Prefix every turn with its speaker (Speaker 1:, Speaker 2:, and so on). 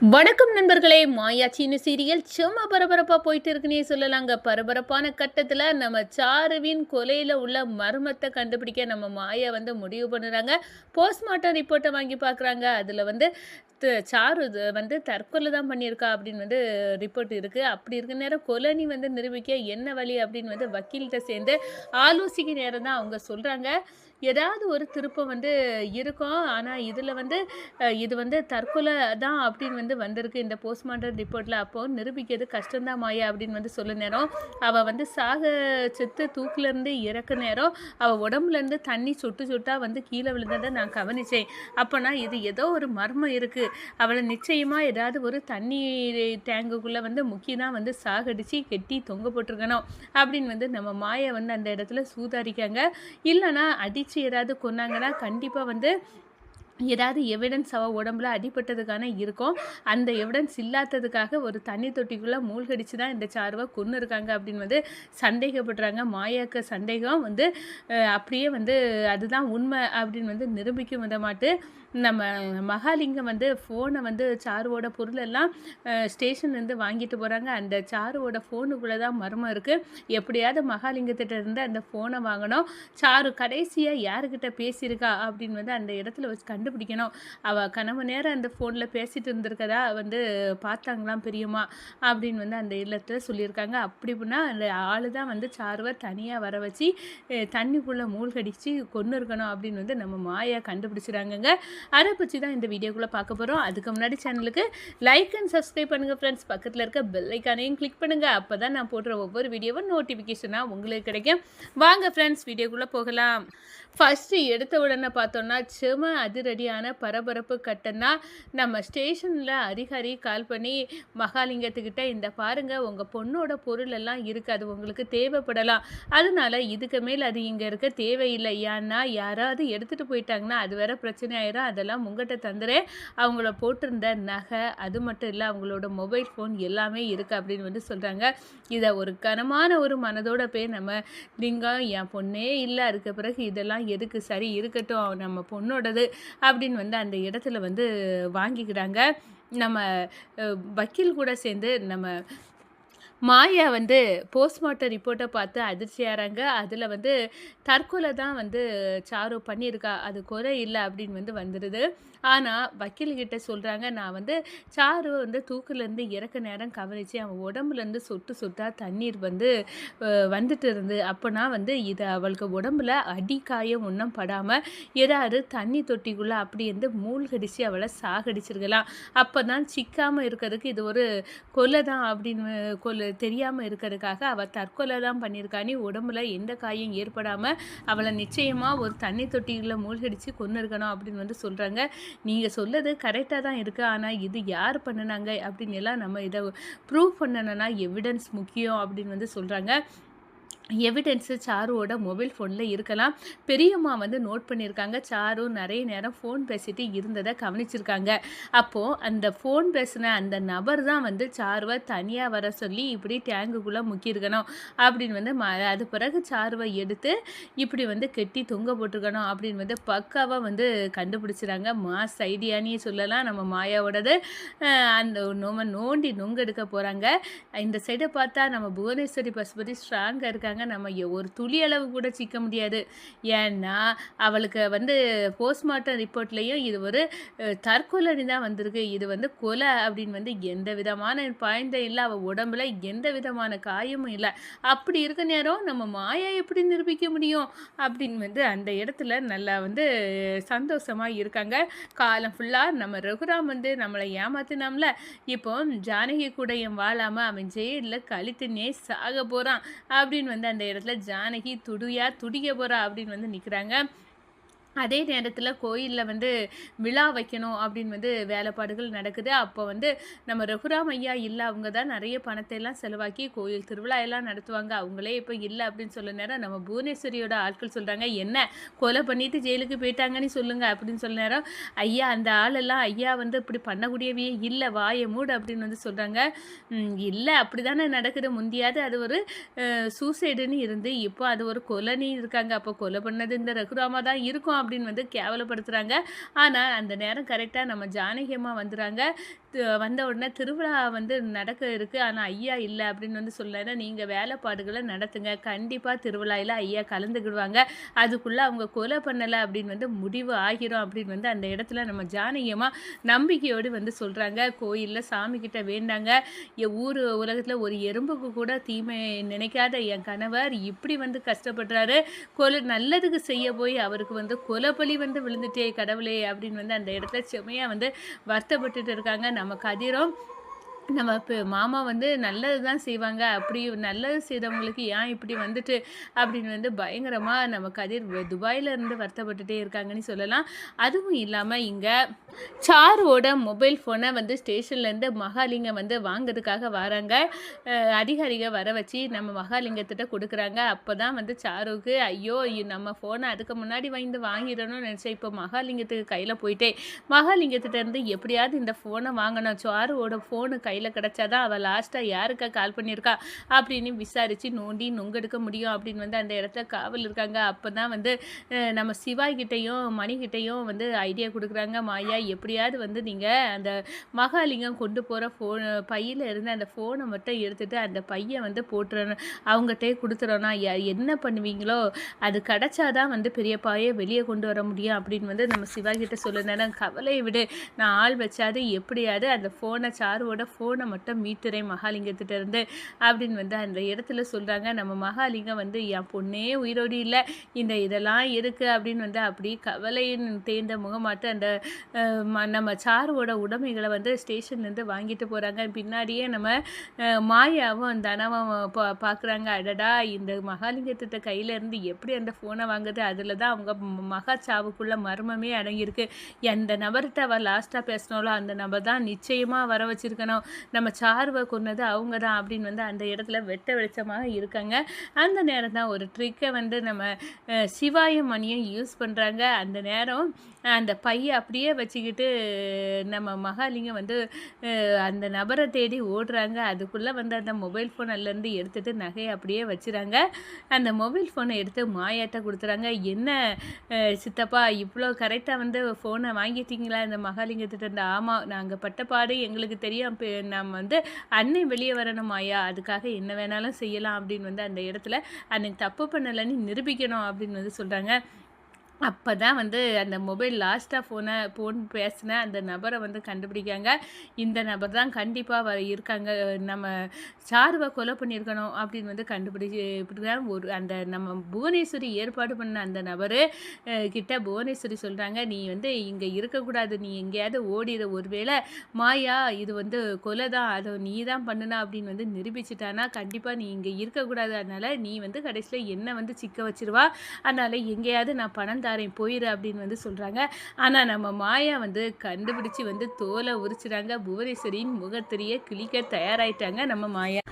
Speaker 1: வணக்கம் நண்பர்களே. மாயாச்சின்னு சீரியல் சும்மா பரபரப்பாக போயிட்டு இருக்குன்னே சொல்லலாங்க. பரபரப்பான கட்டத்தில் நம்ம சாருவின் கொலையில் உள்ள மர்மத்தை கண்டுபிடிக்க நம்ம மாயா வந்து முடிவு பண்ணுறாங்க. போஸ்ட்மார்ட்டம் ரிப்போர்ட்டை வாங்கி பார்க்குறாங்க. அதில் வந்து த- சாரு இது வந்து தற்கொலை தான் பண்ணியிருக்கா அப்படின்னு வந்து ரிப்போர்ட் இருக்குது அப்படி இருக்க நேரம் கொலனி வந்து நிரூபிக்க என்ன வழி அப்படின்னு வந்து வக்கீல்கிட்ட சேர்ந்து ஆலோசிக்க நேரம் தான் அவங்க சொல்கிறாங்க ஏதாவது ஒரு திருப்பம் வந்து இருக்கும். ஆனால் இதில் வந்து இது வந்து தற்கொலை தான் அப்படின்னு வந்து வந்திருக்கு. இந்த போஸ்ட்மார்ட்டம் ரிப்போர்ட்டில் அப்போது நிரூபிக்கிறது கஷ்டம்தான் மாயா அப்படின்னு வந்து சொல்ல நேரம். அவள் வந்து சாக செத்து தூக்கிலேருந்து இறக்க நேரம். அவள் உடம்புலேருந்து தண்ணி சொட்டு சுட்டாக வந்து கீழே விழுந்ததை நான் கவனித்தேன் அப்போனா இது ஏதோ ஒரு மர்மம் இருக்குது அவளை நிச்சயமாக ஏதாவது ஒரு தண்ணி டேங்குக்குள்ளே வந்து முக்கியமாக வந்து சாகடிச்சு கெட்டி தொங்க போட்டிருக்கணும் அப்படின்னு வந்து நம்ம மாயை வந்து அந்த இடத்துல சூதாரிக்காங்க. இல்லைன்னா அடித்து ஏதாவது கொன்னாங்கன்னா கண்டிப்பாக வந்து ஏதாவது எவிடன்ஸ் அவள் உடம்புல அடிபட்டதுக்கான இருக்கும். அந்த எவிடன்ஸ் இல்லாததுக்காக ஒரு தண்ணி தொட்டிக்குள்ளே மூழ்கடிச்சு தான் இந்த சாருவை கொன்று இருக்காங்க அப்படின்னு வந்து சந்தேகப்படுறாங்க. மாயாக்க சந்தேகம் வந்து அப்படியே வந்து அதுதான் உண்மை அப்படின்னு வந்து நிரூபிக்கும் விதமாட்டு நம்ம மகாலிங்கம் வந்து ஃபோனை வந்து சாருவோட பொருளெல்லாம் ஸ்டேஷன்லேருந்து வாங்கிட்டு போகிறாங்க அந்த சாருவோட ஃபோனுக்குள்ளே தான் மர்மம் இருக்குது எப்படியாவது மகாலிங்கத்திட்ட இருந்து அந்த ஃபோனை வாங்கணும். சாரு கடைசியாக யாருக்கிட்ட பேசியிருக்கா அப்படின்னு வந்து அந்த இடத்துல வச்சு கண்டுபிடிக்கணும். அவள் கனவு நேரம் அந்த ஃபோனில் பேசிகிட்டு இருந்திருக்கதா? வந்து பார்த்தாங்களாம் பெரியம்மா அப்படின்னு வந்து அந்த இல்லத்தில் சொல்லியிருக்காங்க. அப்படி இப்படின்னா அந்த ஆளு தான் வந்து சாருவை தனியாக வர வச்சு தண்ணிக்குள்ளே மூழ்கடிச்சு கொண்டு இருக்கணும் அப்படின்னு வந்து நம்ம மாயா கண்டுபிடிச்சிடாங்கங்க அதை பற்றி தான் இந்த வீடியோக்குள்ளே பார்க்க போகிறோம் அதுக்கு முன்னாடி சேனலுக்கு லைக் அண்ட் சப்ஸ்கிரைப் பண்ணுங்கள் ஃப்ரெண்ட்ஸ் பக்கத்தில் இருக்க பெல்லைக்கானையும் கிளிக் பண்ணுங்கள் அப்போ தான் நான் போடுற ஒவ்வொரு வீடியோவும் நோட்டிஃபிகேஷனாக உங்களுக்கு கிடைக்கும். வாங்க ஃப்ரெண்ட்ஸ் வீடியோக்குள்ளே போகலாம். ஃபஸ்ட்டு எடுத்த உடனே பார்த்தோன்னா செம அதிரடியான பரபரப்பு கட்டம்னா நம்ம ஸ்டேஷனில் அதிகாரி கால் பண்ணி மகாலிங்கத்துக்கிட்ட இந்த பாருங்கள் உங்கள் பொண்ணோட பொருள் எல்லாம் இருக்குது அது உங்களுக்கு தேவைப்படலாம். அதனால இதுக்கு மேல் அது இங்கே இருக்க தேவையில்லை. ஏன்னா யாராவது எடுத்துகிட்டு போயிட்டாங்கன்னா அது வேற பிரச்சனை ஆயிரும். அதெல்லாம் உங்கள்கிட்ட தந்துறேன். அவங்கள போட்டிருந்த நகை அது மட்டும் இல்லை அவங்களோட மொபைல் ஃபோன் எல்லாமே இருக்குது அப்படின்னு வந்து சொல்கிறாங்க இதை ஒரு கனமான ஒரு மனதோட போய் நம்ம லிங்கம் என் பொண்ணே இல்லை. அதுக்கு பிறகு இதெல்லாம் எதுக்கு? சரி இருக்கட்டும். நம்ம பொண்ணோடது. அப்படின்னு வந்து அந்த இடத்துல வந்து வாங்கிக்கிறாங்க. நம்ம வக்கீல் கூட சேர்ந்து நம்ம மாயா வந்து போஸ்ட்மார்ட்டம் ரிப்போர்ட்டை பார்த்து அதிர்ச்சியாகிறாங்க அதில் வந்து தற்கொலை தான் வந்து சாரு பண்ணியிருக்கா. அது குறை இல்லை அப்படின்னு வந்து வந்துடுது. ஆனால் வக்கீல்கிட்ட சொல்கிறாங்க நான் வந்து சாரு வந்து தூக்கிலேருந்து இறக்க நேரம் கவனித்து அவன் உடம்புலேருந்து சொட்டு சொட்டாக தண்ணீர் வந்து வந்துட்டு இருந்து அப்போனா வந்து இது அவளுக்கு உடம்புல அடி காயம் ஒன்றும் படாமல் ஏதாவது தண்ணி தொட்டிக்குள்ளே அப்படி இருந்து மூழ்கடிச்சு அவளை சாகடிச்சிருக்கலாம். அப்போ தான் சிக்காமல் இருக்கிறதுக்கு இது ஒரு கொலை தான் அப்படின்னு கொலை தெரியாமல் இருக்கிறதுக்காக அவள் தற்கொலை தான் பண்ணியிருக்கானே உடம்புல எந்த காயம் ஏற்படாமல் அவளை நிச்சயமாக ஒரு தண்ணி தொட்டியில் மூழ்கடிச்சு கொண்டு இருக்கணும் அப்படின்னு வந்து சொல்கிறாங்க நீங்கள் சொல்லது கரெக்டாக தான் இருக்குது ஆனால் இது யார் பண்ணுனாங்க அப்படின்னு எல்லாம் நம்ம இதை ப்ரூவ் பண்ணணும்னா எவிடன்ஸ் முக்கியம் அப்படின்னு வந்து சொல்கிறாங்க எவிடென்ஸு சாருவோட மொபைல் ஃபோனில் இருக்கலாம். பெரியம்மா வந்து நோட் பண்ணியிருக்காங்க. சாரு நிறைய நேரம் ஃபோன் பேசிட்டு இருந்ததை கவனிச்சிருக்காங்க. அப்போது அந்த ஃபோன் பேசின அந்த நபர் தான் வந்து சாருவை தனியாக வர சொல்லி இப்படி டேங்குக்குள்ளே முக்கியிருக்கணும் அப்படின்னு வந்து ம அது பிறகு சாருவை எடுத்து இப்படி வந்து கெட்டி தொங்க போட்டிருக்கணும் அப்படின்னு வந்து பக்காவாக வந்து கண்டுபிடிச்சிறாங்க. மாஸ் ஐடியானே சொல்லலாம். நம்ம மாயாவோடது அந்த நம்ம நோண்டி நொங்கெடுக்க போகிறாங்க இந்த சைடை பார்த்தா நம்ம புவனேஸ்வரி பசுபதி ஸ்ட்ராங்காக இருக்காங்க. நம்ம ஒரு துளி அளவு கூட சிக்க முடியாது. ஏன்னா அவளுக்கு வந்து போஸ்ட்மார்ட்டம் ரிப்போர்ட்லேயும் இது ஒரு தற்கொலைன்னு தான் வந்திருக்கு. இது வந்து கொலை அப்படின்னு வந்து எந்த விதமான பாய்ந்த இல்லை. அவள் உடம்புல எந்த விதமான காயமும் இல்லை. அப்படி இருக்க நேரம் நம்ம மாயா எப்படி நிரூபிக்க முடியும்? அப்படின்னு வந்து அந்த இடத்துல நல்லா வந்து சந்தோஷமாக இருக்காங்க. காலம் ஃபுல்லாக நம்ம ரகுராம் வந்து நம்மளை ஏமாத்தினாம்ல. இப்போ ஜானகி கூட என் வாழாமல் அவன் ஜெயிலில் கழித்துனே சாக போகிறான் அப்படின்னு வந்து அந்த இடத்துல ஜானகி துடியா துடிக்க போகிறா அப்படின்னு வந்து நிற்கிறாங்க அதே நேரத்தில் கோயிலில் வந்து விழா வைக்கணும் அப்படின்னு வந்து வேலைப்பாடுகள் நடக்குது. அப்போ வந்து நம்ம ரகுராம் ஐயா இல்லை அவங்க தான் நிறைய பணத்தை எல்லாம் செலவாக்கி கோயில் திருவிழா எல்லாம் நடத்துவாங்க. அவங்களே இப்போ இல்லை அப்படின்னு சொல்ல நேரம் நம்ம புவனேஸ்வரியோட ஆட்கள் சொல்கிறாங்க என்ன கொலை பண்ணிட்டு ஜெயிலுக்கு போயிட்டாங்கன்னு சொல்லுங்கள் அப்படின்னு சொல்ல நேரம். ஐயா அந்த ஆளெல்லாம் ஐயா வந்து இப்படி பண்ணக்கூடியவே இல்லை வாயை மூடு அப்படின்னு வந்து சொல்கிறாங்க இல்லை அப்படி தானே நடக்குது. முந்தியாவது அது ஒரு சூசைடுன்னு இருந்து இப்போ அது ஒரு கொலைன்னு இருக்காங்க. அப்போ கொலை பண்ணது இந்த ரகுராமா தான் இருக்கும் அப்படின்னு வந்து கேவலப்படுத்துகிறாங்க ஆனால் அந்த நேரம் கரெக்டாக நம்ம ஜானகி அம்மா வந்துடுறாங்க வந்த உடனே திருவிழா வந்து நடக்க இருக்குது ஆனால் ஐயா இல்லை அப்படின்னு வந்து சொல்லலைன்னா நீங்கள் வேலைப்பாடுகளை நடத்துங்க. கண்டிப்பாக திருவிழாவில் ஐயா கலந்துக்கிடுவாங்க. அதுக்குள்ளே அவங்க கொலை பண்ணலை அப்படின்னு வந்து முடிவு ஆகிரும் அப்படின்னு வந்து அந்த இடத்துல நம்ம ஜானகியமாக நம்பிக்கையோடு வந்து சொல்கிறாங்க கோயிலில் சாமிக்கிட்ட வேண்டாங்க. என் ஊர் உலகத்தில் ஒரு எறும்புக்கு கூட தீமை நினைக்காத என் கணவர் இப்படி வந்து கஷ்டப்படுறாரு. கொலை நல்லதுக்கு செய்ய போய் அவருக்கு வந்து கொலை பலி வந்து விழுந்துட்டே கடவுளே அப்படின்னு வந்து அந்த இடத்துல செமையாக வந்து வருத்தப்பட்டுட்டு இருக்காங்க. நம்ம கதிரும் நம்ம இப்போ மாமா வந்து நல்லது தான் செய்வாங்க. அப்படி நல்லது செய்தவங்களுக்கு ஏன் இப்படி வந்துட்டு அப்படின்னு வந்து பயங்கரமாக நம்ம கதிர் துபாயிலேருந்து வருத்தப்பட்டுட்டே இருக்காங்கன்னு சொல்லலாம். அதுவும் இல்லாமல் இங்கே சாருவோட மொபைல் ஃபோனை வந்து ஸ்டேஷன்லேருந்து மகாலிங்கம் வந்து வாங்குறதுக்காக வராங்க. அதிகாரிகள் அதிகாரிக வர வச்சு நம்ம மகாலிங்கத்திட்ட கொடுக்குறாங்க. அப்போ தான் வந்து சாருவுக்கு ஐயோ நம்ம ஃபோனை அதுக்கு முன்னாடி வந்து வாங்கிடணும்னு நினச்சேன். இப்போ மகாலிங்கத்துக்கு கையில் போயிட்டே மகாலிங்கத்திட்ட இருந்து எப்படியாவது இந்த ஃபோனை வாங்கணும். சாருவோட ஃபோனு கையில் கிடச்சாதான் அவள் லாஸ்ட்டாக யாருக்கா கால் பண்ணியிருக்கா? அப்படின்னு விசாரித்து நோண்டி நொங்கெடுக்க முடியும் அப்படின்னு வந்து அந்த இடத்துல காவல் இருக்காங்க. அப்போ தான் வந்து நம்ம சிவாய்கிட்டையும் மணிக்கிட்டையும் வந்து ஐடியா கொடுக்குறாங்க. மாயா எப்படியாவது வந்து நீங்கள் அந்த மகாலிங்கம் கொண்டு போகிற ஃபோன் பையில் இருந்து அந்த ஃபோனை மட்டும் எடுத்துகிட்டு அந்த பையை வந்து போட்டுறணும். அவங்ககிட்டே கொடுத்துறோன்னா என்ன பண்ணுவீங்களோ அது கிடச்சாதான் வந்து பெரியப்பாயே வெளியே கொண்டு வர முடியும் அப்படின்னு வந்து நம்ம சிவா கிட்ட சொல்லுனேன். கவலையை விடு. நான் ஆள் வச்சாது. எப்படியாவது அந்த ஃபோனை சாருவோட ஃபோனை மட்டும் மீட்டுறேன் மகாலிங்கத்திட்ட இருந்து அப்படின்னு வந்து அந்த இடத்துல சொல்கிறாங்க நம்ம மகாலிங்கம் வந்து என் பொண்ணே உயிரோடு இல்லை. இந்த இதெல்லாம் இருக்குது அப்படின்னு வந்து அப்படி கவலையின் தேர்ந்த முகமாட்டு அந்த நம்ம சாருவோட உடைமைகளை வந்து ஸ்டேஷன்லேருந்து வாங்கிட்டு போகிறாங்க பின்னாடியே நம்ம மாயாவும் தனவும் பா பார்க்குறாங்க அடடா இந்த மகாலிங்கத்திட்ட கையிலேருந்து எப்படி அந்த ஃபோனை வாங்குது? அதில் தான் அவங்க ம- மகா சாவுக்குள்ள மர்மமே அடங்கியிருக்கு. எந்த நபர்கிட்ட அவள் லாஸ்ட்டாக பேசினாலோ அந்த நபர் தான் நிச்சயமாக வர வச்சுருக்கணும். நம்ம சார்வை கொன்னது அவங்க தான் அப்படின்னு வந்து அந்த இடத்துல வெட்ட வெளிச்சமாக இருக்காங்க. அந்த நேரம் தான் ஒரு ட்ரிக்கை வந்து நம்ம சிவாய மணியும் யூஸ் பண்ணுறாங்க அந்த நேரம் அந்த பையை அப்படியே வச்சு வச்சுக்கிட்டு நம்ம மகாலிங்கம் வந்து அந்த நபரை தேடி ஓடுறாங்க. அதுக்குள்ளே வந்து அந்த மொபைல் ஃபோன் அதுலேருந்து எடுத்துகிட்டு நகையை அப்படியே வச்சுறாங்க. அந்த மொபைல் ஃபோனை எடுத்து மாயாட்ட கொடுத்துறாங்க. என்ன சித்தப்பா இவ்வளோ கரெக்டாக வந்து ஃபோனை வாங்கிட்டீங்களா? இந்த மகாலிங்கத்திட்ட இருந்து ஆமாம் நாங்கள் பட்ட பாடு எங்களுக்கு தெரியும். இப்போ நம்ம வந்து அன்னை வெளியே வரணும் மாயா. அதுக்காக என்ன வேணாலும் செய்யலாம். அப்படின்னு வந்து அந்த இடத்துல அன்னைக்கு தப்பு பண்ணலைன்னு நிரூபிக்கணும். அப்படின்னு வந்து சொல்கிறாங்க அப்போ தான் வந்து அந்த மொபைல் லாஸ்ட்டாக ஃபோனை ஃபோன் பேசின அந்த நபரை வந்து கண்டுபிடிக்காங்க. இந்த நபர் தான் கண்டிப்பாக வ இருக்காங்க. நம்ம சாருவை கொலை பண்ணியிருக்கணும் அப்படின்னு வந்து கண்டுபிடிச்சி இப்படி தான் ஒரு அந்த நம்ம புவனேஸ்வரி ஏற்பாடு பண்ண அந்த நபர் கிட்ட புவனேஸ்வரி சொல்கிறாங்க நீ வந்து இங்கே இருக்கக்கூடாது. நீ எங்கேயாவது ஓடிட ஒருவேளை மாயா இது வந்து கொலை தான். அதை நீ தான் பண்ணுனா அப்படின்னு வந்து நிரூபிச்சிட்டானா. கண்டிப்பாக நீ இங்கே இருக்கக்கூடாது. அதனால் நீ வந்து கடைசியில் என்ன வந்து சிக்க வச்சிருவா. அதனால் எங்கேயாவது நான் பணம் தாரேன் போயிரு அப்படின்னு வந்து சொல்கிறாங்க ஆனால் நம்ம மாயா வந்து கண்டுபிடிச்சி வந்து தோலை உரிச்சிட்டாங்க புவனேஸ்வரியின் முகத்திரியை கிளிக்க தயாராயிட்டாங்க நம்ம மாயா.